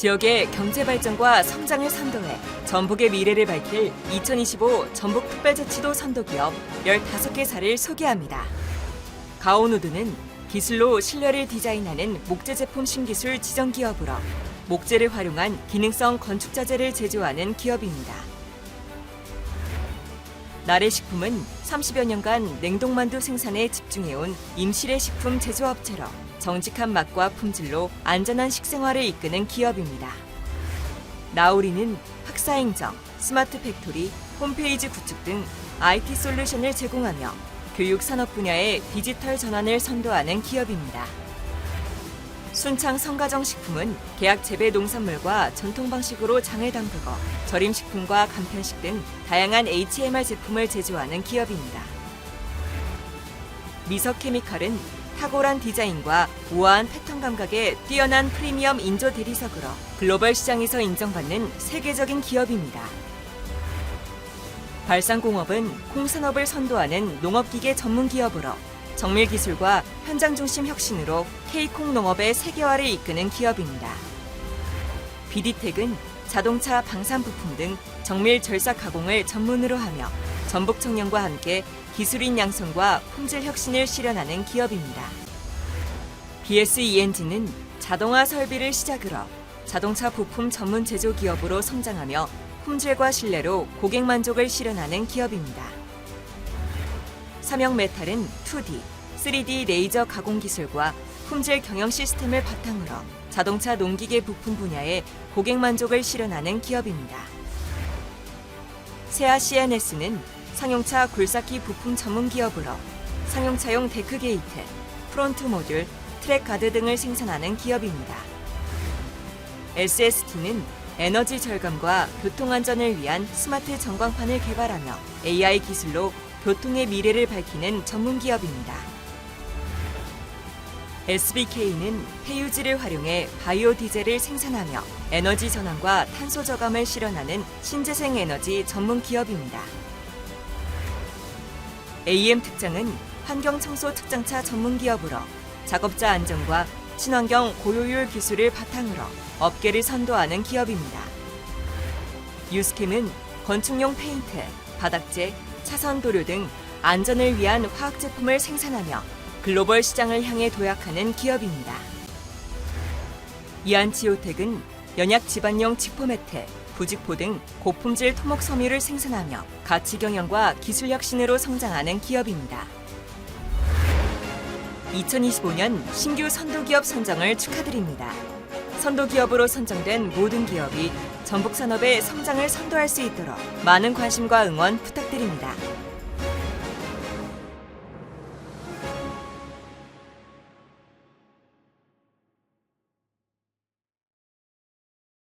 지역의 경제 발전과 성장을 선도해 전북의 미래를 밝힐 2025 전북특별자치도 선도기업 15개 사를 소개합니다. 가오누드는 기술로 신뢰를 디자인하는 목재 제품 신기술 지정 기업으로 목재를 활용한 기능성 건축 자재를 제조하는 기업입니다. 나래식품은 30여 년간 냉동만두 생산에 집중해온 임실의 식품 제조업체로 정직한 맛과 품질로 안전한 식생활을 이끄는 기업입니다. 나우리는 학사행정, 스마트 팩토리, 홈페이지 구축 등 IT 솔루션을 제공하며 교육 산업 분야의 디지털 전환을 선도하는 기업입니다. 순창 성가정 식품은 계약 재배 농산물과 전통 방식으로 장을 담그고 절임 식품과 간편식 등 다양한 HMR 제품을 제조하는 기업입니다. 미석 케미칼은 탁월한 디자인과 우아한 패턴 감각의 뛰어난 프리미엄 인조 대리석으로 글로벌 시장에서 인정받는 세계적인 기업입니다. 발상공업은 콩산업을 선도하는 농업기계 전문 기업으로 정밀 기술과 현장 중심 혁신으로 K콩 농업의 세계화를 이끄는 기업입니다. 비디텍은 자동차 방산 부품 등 정밀 절삭 가공을 전문으로 하며 전북 청년과 함께 기술인 양성과 품질 혁신을 실현하는 기업입니다. BSENG는 자동화 설비를 시작으로 자동차 부품 전문 제조 기업으로 성장하며 품질과 신뢰로 고객 만족을 실현하는 기업입니다. 삼형 메탈은 2D, 3D 레이저 가공 기술과 품질 경영 시스템을 바탕으로 자동차 농기계 부품 분야의 고객 만족을 실현하는 기업입니다. 세아 CNS는 상용차 굴삭기 부품 전문 기업으로 상용차용 데크 게이트, 프론트 모듈, 트랙 가드 등을 생산하는 기업입니다. SST는 에너지 절감과 교통 안전을 위한 스마트 전광판을 개발하며 AI 기술로 교통의 미래를 밝히는 전문 기업입니다. SBK는 폐유지를 활용해 바이오 디젤을 생산하며 에너지 전환과 탄소 저감을 실현하는 신재생 에너지 전문 기업입니다. AM 특장은 환경 청소 특장차 전문 기업으로 작업자 안전과 친환경 고효율 기술을 바탕으로 업계를 선도하는 기업입니다. 유스캠은 건축용 페인트, 바닥재, 차선 도료 등 안전을 위한 화학 제품을 생산하며 글로벌 시장을 향해 도약하는 기업입니다. 이안치오텍은 연약 집안용 지포 매트, 부직포 등 고품질 토목 섬유를 생산하며 가치 경영과 기술 혁신으로 성장하는 기업입니다. 2025년 신규 선도기업 선정을 축하드립니다. 선도기업으로 선정된 모든 기업이 전북 산업의 성장을 선도할 수 있도록 많은 관심과 응원 부탁드립니다.